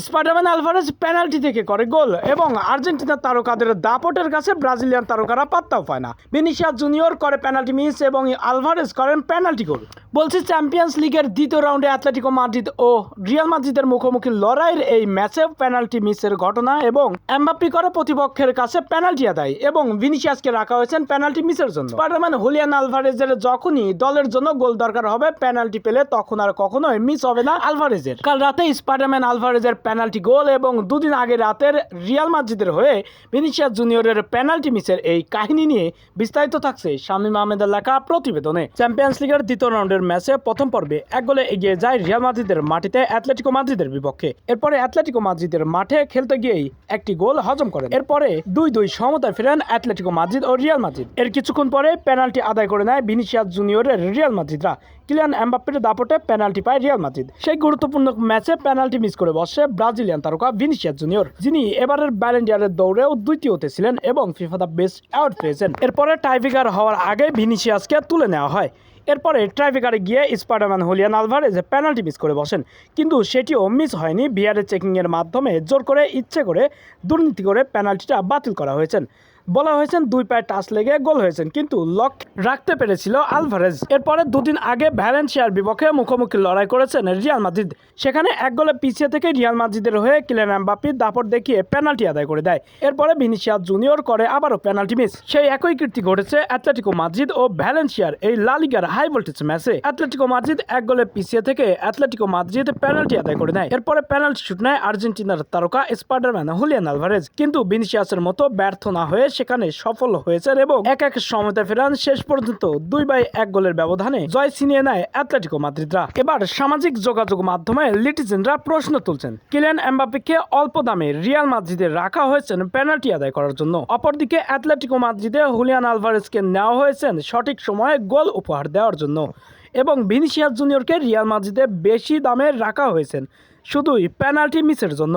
Spiderman Alvarez penalty থেকে করে গোল এবং আর্জেন্টিনার তারকাদের দাপটের কাছে ব্রাজিলিয়ান তারকারা পাত্তাও পায় না। বিনিশিয়া জুনিয়র করে পেনাল্টি মিস এবং আলভারেজ করেন পেনাল্টি গোল। বলছি চ্যাম্পিয়ন্স লিগের দ্বিতীয় রাউন্ডে অ্যাথলেটিকো মাদ্রিদ ও রিয়াল মাদ্রিদের মুখোমুখি লড়াইয়ের এই ম্যাচে পেনাল্টি মিসের ঘটনা এবং এমবাপ্পি করে প্রতিপক্ষের কাছে পেনাল্টি আদায় এবং ভিনিসিয়াসকে রাখা হয়েছেন পেনাল্টি মিসের জন্য। স্পাইডারম্যান হুলিয়ান আলভারেজের যখনই দলের জন্য গোল দরকার হবে পেনাল্টি পেলে তখন আর কখনোই মিস হবে না আলভারেজের কাল রাতে স্পাইডারম্যান আলভারেজের পেনাল্টি গোল এবং দুদিন আগে রাতের রিয়াল মাদ্রিদের হয়ে ভিনিসিয়াস জুনিয়রের পেনাল্টি মিসের এই কাহিনী নিয়ে বিস্তারিত থাকছে শামীম আহমেদের লেখা প্রতিবেদনে। চ্যাম্পিয়ন্স লিগের দ্বিতীয় রাউন্ডের ম্যাচে প্রথম পর্বে এক গোলে এগিয়ে যায় রিয়াল মাদ্রিদের মাটিতে অ্যাথলেটিকো মাদ্রিদের বিপক্ষে। এরপরে অ্যাথলেটিকো মাদ্রিদের মাঠে খেলতে গিয়েই একটি গোল হজম করেন। এরপরে দুই দুই সমতায় ফেরেন অ্যাথলেটিকো মাদ্রিদ ও রিয়াল মাদ্রিদ। এর কিছুক্ষণ পরে পেনাল্টি আদায় করে নেয় ভিনিসিয়াস জুনিয়রের রিয়াল মাদ্রিদরা। কিলিয়ান এমবাপ্পের দাপটে পেনাল্টি পায় রিয়াল মাদ্রিদ। সেই গুরুত্বপূর্ণ ম্যাচে পেনাল্টি মিস করে বসে ব্রাজিলিয়ান তারকা ভিনিসিয়াস জুনিয়র, যিনি এবারের ব্যালেন্ডিয়ারের দৌড়েও দ্বিতীয়তে ছিলেন এবং ফিফা দ্য বেস্ট অ্যাওয়ার্ড পেয়েছেন। এরপরে টাইফিকার হওয়ার আগে ভিনিসিয়াসকে তুলে নেওয়া হয়। এরপরে ট্রাইফিকারে গিয়ে Spiderman Julian Alvarez penalty miss করে বসেন। কিন্তু সেটিও মিস হয়নি বিয়ারের চেকিংয়ের মাধ্যমে জোর করে ইচ্ছে করে দুর্নীতি করে পেনাল্টিটা বাতিল করা হয়েছেন। বলা হয়েছেন দুই পায়ে টাচ লেগে গোল হয়েছেন, কিন্তু লক রাখতে পেরেছিল আলভারেজ। এরপরে দুদিন আগে ভ্যালেন্সিয়ার বিপক্ষে মুখোমুখি লড়াই করেছেন রিয়াল মাদ্রিদ। সেখানে এক গোলে পিছিয়ে থেকে রিয়াল মাদ্রিদের হয়ে কিলেন এমবাপ্পি দাপট দেখিয়ে পেনাল্টি আদায় করে দেয়। এরপরে ভিনিসিয়াস জুনিয়র করে আবারও পেনাল্টি মিস। সেই একই কীর্তি ঘটেছে অ্যাথলেটিকো মাদ্রিদ ও ভ্যালেন্সিয়ার এই লালিগার হাই ভোল্টেজ ম্যাচে। অ্যাথলেটিকো মাদ্রিদ এক গোলে পিছিয়ে থেকে অ্যাথলেটিকো মাদ্রিদ পেনাল্টি আদায় করে নেয়। এরপরে পেনাল্টি শুট নেয় আর্জেন্টিনার তারকা স্পাইডারম্যান হুলিয়ান আলভারেজ। কিন্তু ভিনিসিয়াসের মতো ব্যর্থ না হয়ে সেখানে সফল হয়েছেন এবং এক এক সময়তে ফেরান শেষ পর্যন্ত দুই বাই এক গোলের ব্যবধানে জয় ছিনিয়ে নেয় অ্যাথলেটিকো মাদ্রিদরা। এবার সামাজিক যোগাযোগ মাধ্যমে লিটিজেনরা প্রশ্ন তুলছেন, কিলিয়ান এমবাপিকে অল্প দামে রিয়াল মাদ্রিদে রাখা হয়েছেন পেনাল্টি আদায় করার জন্য। অপরদিকে অ্যাথলেটিকো মাদ্রিদে হুলিয়ান আলভারেজকে নেওয়া হয়েছেন সঠিক সময়ে গোল উপহার দেওয়ার জন্য এবং ভিনিসিয়াস জুনিয়রকে রিয়াল মাদ্রিদে বেশি দামে রাখা হয়েছেন শুধুই পেনাল্টি মিসের জন্য।